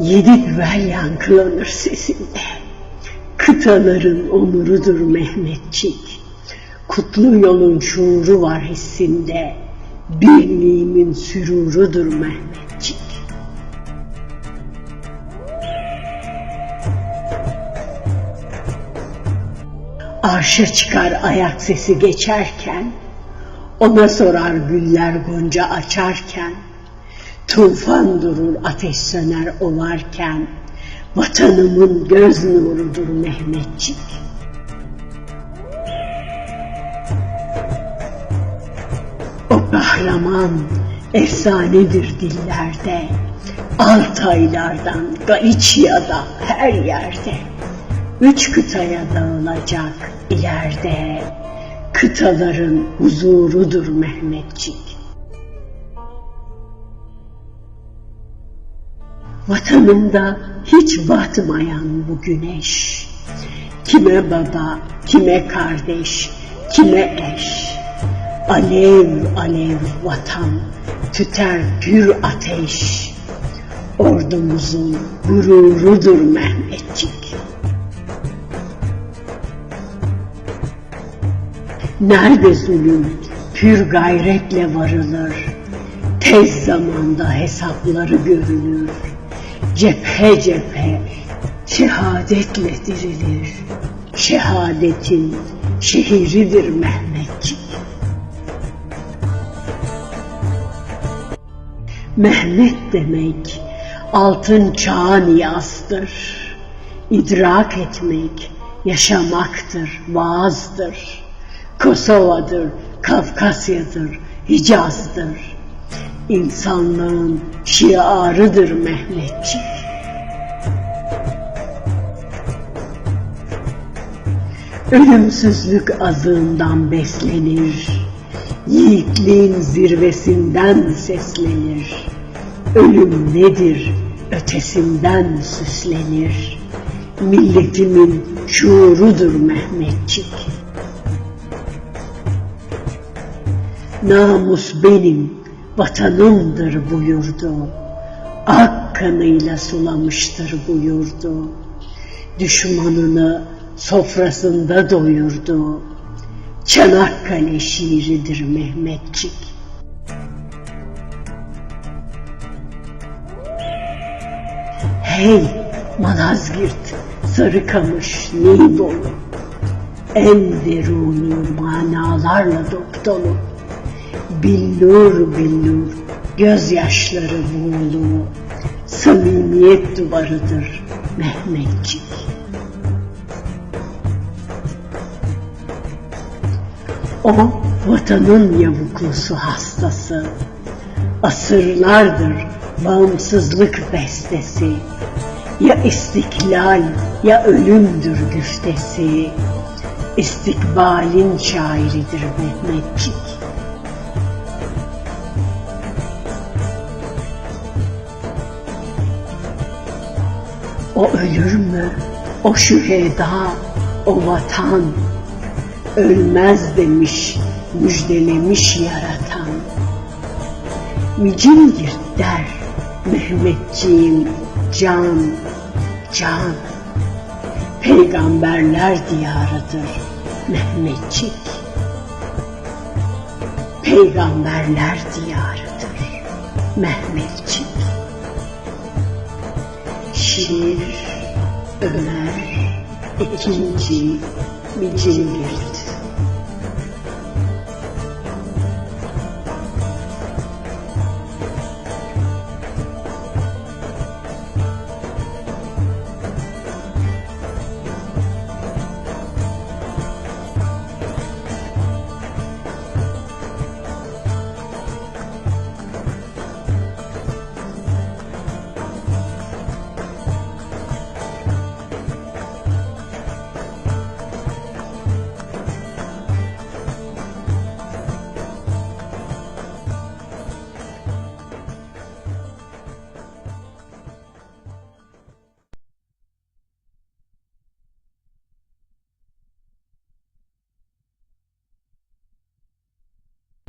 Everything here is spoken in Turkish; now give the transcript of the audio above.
Yedi güvel yankılanır sesinde. Kıtaların onurudur Mehmetçik. Kutlu yolun şuuru var hissinde. Birliğimin sürurudur Mehmetçik. Arşa çıkar ayak sesi geçerken, ona sorar güller gonca açarken, tufan durur ateş söner ovarken, vatanımın göz nurudur Mehmetçik. O kahraman efsanedir dillerde, Altaylardan Galicia'da her yerde. Üç kıtaya dağılacak ileride, kıtaların huzurudur Mehmetçik. Vatanımda hiç batmayan bu güneş, kime baba, kime kardeş, kime eş, alev alev vatan, tüter pür ateş, ordumuzun gururudur Mehmetçik. Nerede zulüm pür gayretle varılır, tez zamanda hesapları görülür, cephe cephe şehadetle dirilir, şehadetin şehridir Mehmetçik. Mehmet demek altın çağın yastır. İdrak etmek yaşamaktır, vaazdır. Kosova'dır, Kafkasya'dır, Hicaz'dır. İnsanlığın şiarıdır Mehmetçik. Ölümsüzlük azığından beslenir, yiğitliğin zirvesinden seslenir. Ölüm nedir ötesinden süslenir. Milletimin şuurudur Mehmetçik. Namus benim, vatanımdır buyurdu. Ak kanıyla sulamıştır buyurdu. Düşmanını sofrasında doyurdu. Çanakkale şiiridir Mehmetçik. Hey Malazgirt, Sarıkamış, Nibolu, en deruni manalarla dop. Billur billur gözyaşları buğulu, samimiyet duvarıdır Mehmetçik. O vatanın yavuklusu hastası, asırlardır bağımsızlık bestesi, ya istiklal ya ölümdür güftesi, istikbalin şairidir Mehmetçik. O ölür mü? O şüheda, o vatan, ölmez demiş, müjdelemiş yaratan. Micingir der Mehmetçiğim can, can. Peygamberler diyarıdır Mehmetçik. Peygamberler diyarıdır Mehmetçik. şiir, Ömer, ikinci bir Micingir.